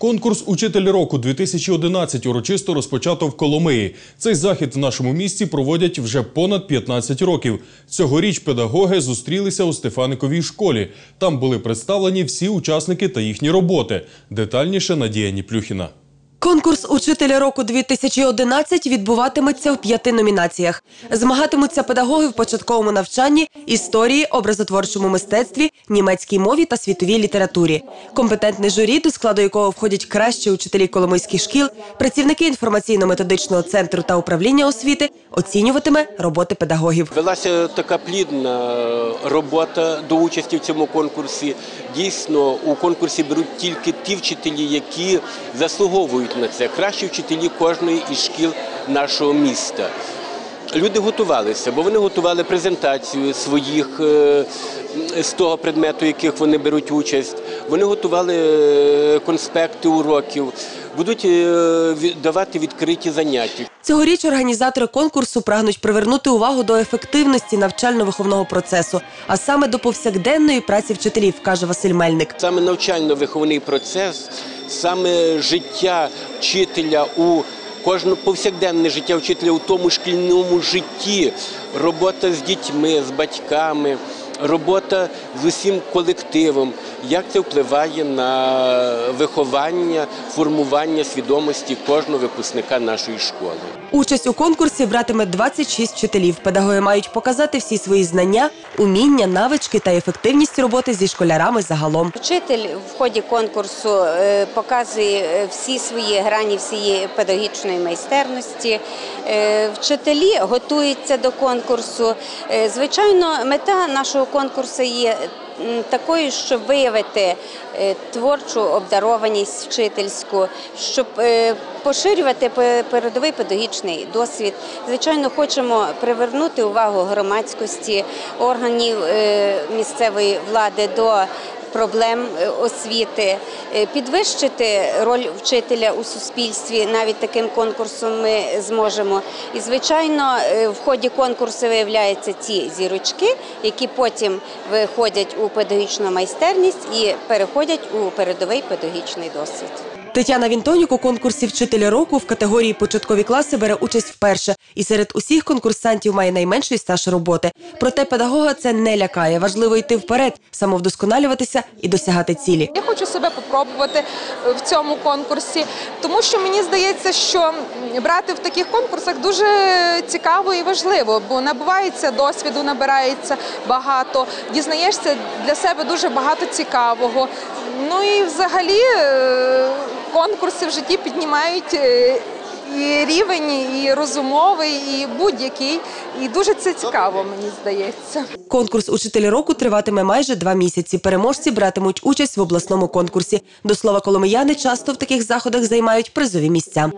Конкурс Учитель року 2011 урочисто розпочато в Коломиї. Цей захід в нашому місті проводять вже понад 15 років. Цьогоріч педагоги зустрілися у Стефаниковій школі. Там були представлені всі учасники та їхні роботи. Детальніше Надія Ніплюхіна. Конкурс Учителя року 2011 відбуватиметься в п'яти номінаціях. Змагатимуться педагоги в початковому навчанні, історії, образотворчому мистецтві, німецькій мові та світовій літературі. Компетентне журі, до складу якого входять кращі учителі коломийських шкіл, працівники інформаційно-методичного центру та управління освіти, оцінюватиме роботи педагогів. Велася така плідна робота до участі в цьому конкурсі. Дійсно, у конкурсі беруть тільки ті вчителі, які заслуговують на це. Кращі вчителі кожної із шкіл нашого міста. Люди готувалися, бо вони готували презентацію своїх е, з того предмету, яких вони беруть участь. Вони готували е, конспекти уроків, будуть е, давати відкриті заняття. Цьогоріч організатори конкурсу прагнуть привернути увагу до ефективності навчально-виховного процесу, а саме до повсякденної праці вчителів, каже Василь Мельник. Саме навчально-виховний процес, саме життя вчителя у кожне повсякденне життя вчителя у тому шкільному житті, робота з дітьми, з батьками, робота з усім колективом. Як це впливає на виховання, формування свідомості кожного випускника нашої школи? Участь у конкурсі братиме 26 вчителів. Педагоги мають показати всі свої знання, уміння, навички та ефективність роботи зі школярами загалом. Вчитель в ході конкурсу е, показує е, всі свої грані всієї педагогічної майстерності. Е, Вчителі готуються до конкурсу. Звичайно, мета нашого конкурсу є такою, щоб виявити е, творчу обдарованість вчительську, щоб е, поширювати передовий педагогічний досвід. Звичайно, хочемо привернути увагу громадськості, органів е, місцевої влади до проблем е, освіти, е, підвищити роль вчителя у суспільстві. Навіть таким конкурсом ми зможемо. І звичайно, е, в ході конкурсу виявляються ті зірочки, які потім виходять у педагогічну майстерність і переходять у передовий педагогічний досвід. Тетяна Вінтонюк у конкурсі Вчителя року в категорії початкові класи бере участь вперше і серед усіх конкурсантів має найменший стаж роботи. Проте педагога це не лякає. Важливо йти вперед, самовдосконалюватися і досягати цілі. Я хочу себе попробувати е, в цьому конкурсі, тому що мені здається, що брати в таких конкурсах дуже цікаво і важливо, бо набувається досвіду, набирається багато, дізнаєшся для себе дуже багато цікавого. Ну і взагалі е, конкурси в житті піднімають. е, І рівень, і розумовий, і будь-який. І дуже це цікаво, мені здається. Конкурс Учитель року триватиме майже два місяці. Переможці братимуть участь в обласному конкурсі. До слова, коломияни часто в таких заходах займають призові місця.